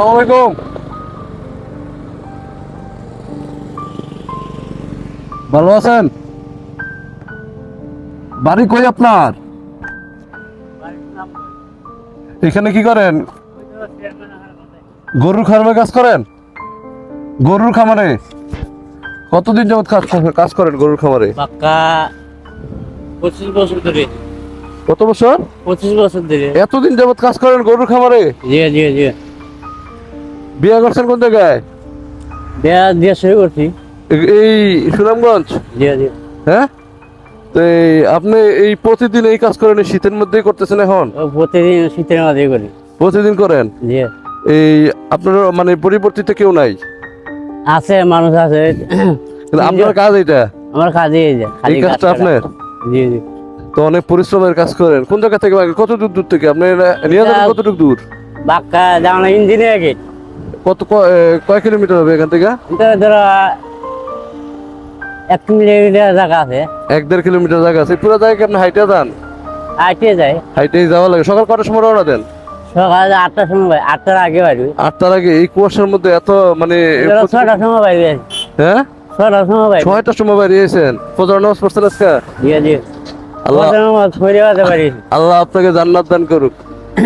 সালাম আলাইকুম। ভালো আছেন? বাড়ি কই আপনার? এখানে কি করেন? গরুর খামারে কাজ করেন? গরুর খামারে? কতদিন যাবত কাজ কাজ করেন গরুর খামারে? পাক্কা পঁচিশ বছর ধরে। কত বছর? পঁচিশ বছর ধরে। এতদিন যাবত কাজ করেন গরুর খামারে? জি জি জি। বিয়ে করছেন কোন জায়গায় দেয়া দিয়ে শুরু করছি। এই সুনামগঞ্জ? জি জি। হ্যাঁ? তো আপনি এই প্রতিদিন এই কাজ করেন শীতের মধ্যেই করতেছেন এখন? প্রতিদিন শীতের মাঝে করি। প্রতিদিন করেন? জি। এই আপনার মানে পরিবর্তিত কেউ নাই? আছে মানুষ আছে। আপনার কাজ এটা আমার কাজে এই যে খালি এই কাজটা আপনার? জি জি। তো অনেক পরিশ্রমের কাজ করেন। কোন জায়গা থেকে কত দূর দূর থেকে? আপনি নিয়ে যাবেন এটা- কতটুকু দূর? বাক্কা যেমন ইঞ্জিনিয়ার গেট কত কয় কিলোমিটার হবে এখান থেকে? ধরো এক কিলোমিটার জায়গা আছে। এক দেড় কিলোমিটার জায়গা আছে। পুরো জায়গা আপনি হাইটে যান? যায় হাইটেই যাওয়া লাগে। সকাল কটার সময় রওনা দেন? সকাল আটটার সময় আটটার আগে বাড়ি। আটটার আগে? এই কুয়াশার মধ্যে এত মানে ছটার সময় বাড়ি হ্যাঁ? ছটার সময় বাড়ি। ছয়টার সময় ফজর নামাজ পড়ছেন আজকে? জি জি। আল্লাহ বাড়ি। আল্লাহ আপনাকে জান্নাত দান করুক।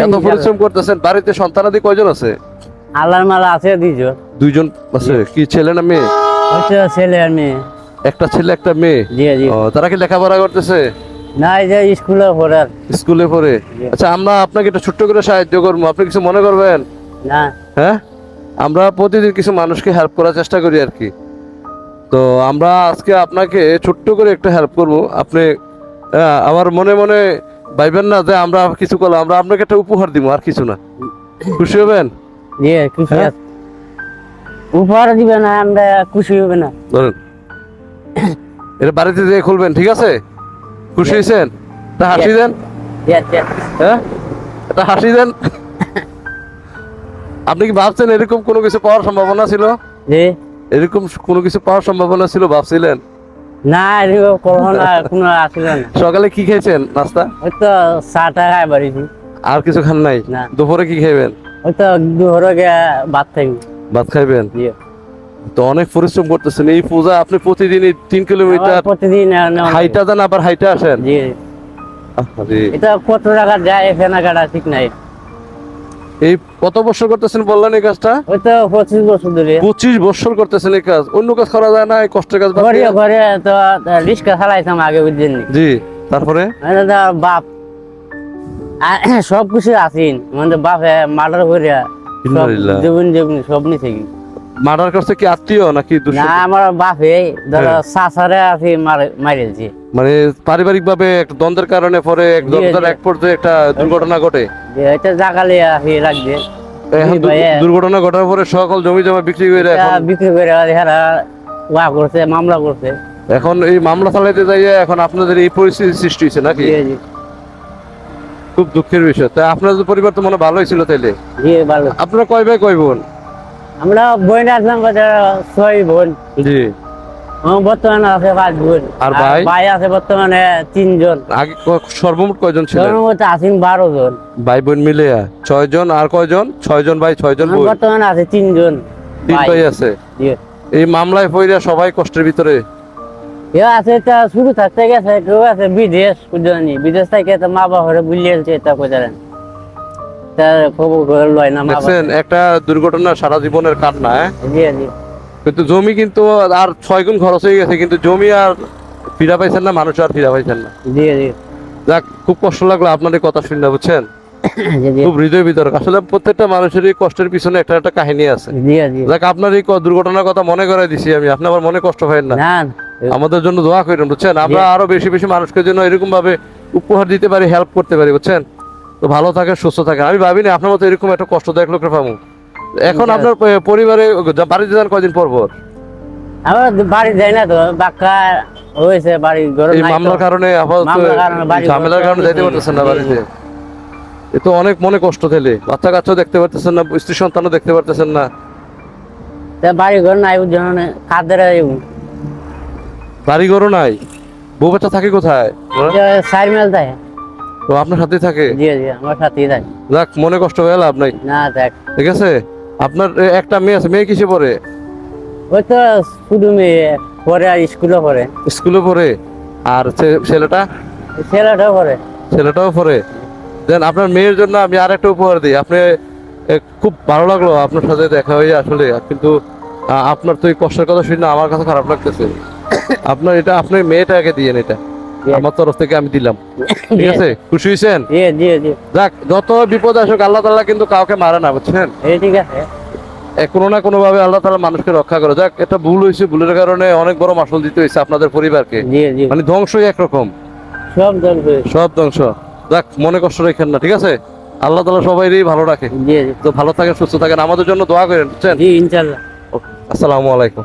এত পরিশ্রম করতেছেন। বাড়িতে সন্তানাদি কয়জন আছে? আল্লাহর মালা আছে দুইজন দুইজন আছে কি ছেলে না মেয়ে? হচ্ছে ছেলে আর মেয়ে। একটা ছেলে একটা মেয়ে? জি জি। ও, তারা কি লেখাপড়া করতেছে? না এই যে স্কুলে পড়ার স্কুলে পড়ে? আচ্ছা আমরা আপনাকে একটা ছোট্ট করে সাহায্য করব। আপনি কিছু মনে করবেন? না। হ্যাঁ? আমরা প্রতিদিন কিছু মানুষকে হেল্প করার চেষ্টা করি আর কি। তো আমরা আজকে আপনাকে ছোট্ট করে একটা হেল্প করব। আপনি আমার মনে মনে ভাইবেন না যে আমরা কিছু করলাম। আমরা আপনাকে একটা উপহার দিব আর কিছু না। খুশি হবেন? জি খুশি? উপহার দিবে না আমরা খুশি হবে না। ধরেন। এটা বাড়িতে যেয়ে খুলবেন ঠিক আছে? খুশি হয়েছেন? তা হাসি দেন। হ্যাঁ? একটা হাসি দেন। আপনি কি ভাবছেন এরকম কোনো কিছু পাওয়ার সম্ভাবনা ছিল? এরকম কোনো কিছু পাওয়ার সম্ভাবনা ছিল ভাবছিলেন? না এরকম করোনা কোনো আসলে না। সকালে কি খেয়েছেন? নাস্তা? ওই তো চা টা খাই বাড়িছি আর কিছু খান নাই। দুপুরে কি খাইবেন? ওই তো দুহরে গিয়ে ভাত ভাত খাইবেন? তো অনেক পরিশ্রম করতেছেন। এই পূজা আপনি প্রতিদিন তিন কিলোমিটার প্রতিদিন হাইটা যান আবার হাইটা আসেন? জি। এটা কত টাকা যায় ঠিক নাই। এই কত বছর করতেছেন বললেন এই কাজটা? ওই তো পঁচিশ বছর ধরে। পঁচিশ বছর করতেছেন এই কাজ। অন্য কাজ করা যায় না কষ্টের কাজ ঘরে তো রিক্সা চালাইতাম আগে জি তারপরে? মানে বাপ সব কিছু আছেন মানে বাপে মার্ডার করে সব ইন্নালিল্লাহ। জীবন জীবন সব নিছে। কি মার্ডার করছে কি আত্মীয় নাকি না আমার বাপে ধরো হ্যাঁ। চাচারে আছে মারিয়েছে মানে পারিবারিক ভাবে একটা দ্বন্দ্বের কারণে পরে এক দ্বন্দ্বের এক পর্যায়ে একটা দুর্ঘটনা ঘটে। এটা জাগালে আছে এখন দুর্ঘটনা ঘটার পরে সকল জমি জমা বিক্রি করে বিক্রি করে হেরা ওয়া করছে মামলা করছে। এখন এই মামলা চালাইতে যাইয়ে এখন আপনাদের এই পরিস্থিতি সৃষ্টি হয়েছে নাকি? খুব দুঃখের বিষয়। তা আপনাদের পরিবার তো মনে ভালোই ছিল তাইলে? জি ভালো। আপনারা কয় ভাই কয় বোন? আমরা বোন আসলাম ছয় বোন। জি। বর্তমানে আছে পাঁচ বোন। আর ভাই? ভাই আছে বর্তমানে তিনজন। আগে সর্বমোট কয়জন ছিলেন? জন্মতে আছেন বারো জন। ভাই বোন মিলে ছয় জন আর কয়জন? ছয় জন ভাই ছয় জন বোন? বর্তমানে আছে তিনজন তিন ভাই। ভাই আছে? এই মামলায় পইরা সবাই কষ্টের ভিতরে আছে তা শুরু থাকতে গেছে কেউ আছে বিদেশ বুঝলি বিদেশ থেকে তো মা বাবা বুঝিয়েছে তা কোথায় তার খবর করে লয় না মা একটা দুর্ঘটনা সারা জীবনের কান্না হ্যাঁ? জি জি। কিন্তু জমি কিন্তু আর ছয় গুণ খরচ হয়ে গেছে কিন্তু জমি আর ফিরা পাইছেন না মানুষ আর ফিরা পাইছেন না। জি জি। যাক খুব কষ্ট লাগল আপনাদের কথা শুনে বুঝছেন? খুব হৃদয় বিতরক। আসলে প্রত্যেকটা মানুষেরই কষ্টের পিছনে একটা একটা কাহিনী আছে। যাক আপনার এই দুর্ঘটনার কথা মনে করে দিছি আমি আপনি আমার মনে কষ্ট হয় না। আমাদের জন্য দোয়া করেন বুঝছেন? আমরা আরও বেশি বেশি মানুষকে জন্য এরকম ভাবে উপহার দিতে পারি হেল্প করতে পারি বুঝছেন? তো ভালো থাকেন সুস্থ থাকেন। আমি ভাবিনি আপনার মতো এরকম একটা কষ্টদায়ক লোকের পাবো। এখন আপনার পরিবারে বাড়িতে যান কয়দিন পর পর? আমার বাড়ি যাই না তো বাক্কা হয়েছে বাড়ি ঘর এই মামলার কারণে আপাতত বাড়ি ঝামেলার কারণে যাইতে পারতেছেন না বাড়িতে। এ তো অনেক মনে কষ্ট থেলে বাচ্চা কাচ্চাও দেখতে পারতেছেন না স্ত্রী সন্তানও দেখতে পারতেছেন না। বাড়ি ঘর নাই বুঝছেন কাদের বাড়ি ঘরও নাই? বউ বাচ্চা থাকে কোথায়? চার মেল থাকে। তো আপনার সাথেই থাকে? জি জি আমার সাথেই থাকে। যাক মনে কষ্ট হয়ে লাভ নাই। না দেখ। ঠিক আছে? আপনার একটা মেয়ে আছে মেয়ে কিসে পড়ে? ওই তো শুধু মেয়ে পরে আর স্কুলে পড়ে। স্কুলে পড়ে। আর ছেলেটা? ছেলেটাও পড়ে। ছেলেটাও পড়ে। দেন আপনার মেয়ের জন্য আমি আর একটা উপহার দিই। আপনি খুব ভালো লাগল আপনার সাথে দেখা হয়ে আসলে। কিন্তু আপনার তো এই কষ্টের কথা শুনে আমার কাছে খারাপ লাগতেছে। আপনার এটা আপনার মেয়েটাকে দিয়েন এটা। আমার তরফ থেকে আমি দিলাম। ঠিক আছে? খুশি হয়েছেন? যাক যত বিপদ আসুক আল্লাহ তাআলা কিন্তু কাউকে মারে না বুঝছেন? এই ঠিক আছে। কোনো না কোনো ভাবে আল্লাহ তাআলা মানুষকে রক্ষা করে। যাক এটা ভুল হয়েছে। ভুলের কারণে অনেক বড় মাসুল দিতে হয়েছে আপনাদের পরিবারকে। মানে ধ্বংসই একরকম। সব দলবে সব ধ্বংস। যাক মনে কষ্ট রেখেন না ঠিক আছে? আল্লাহ তাআলা সবাইরই ভালো রাখে। তো ভালো থাকেন সুস্থ থাকেন। আমাদের জন্য দোয়া করেন বুঝছেন? ইনশাল্লাহ আসসালামু আলাইকুম।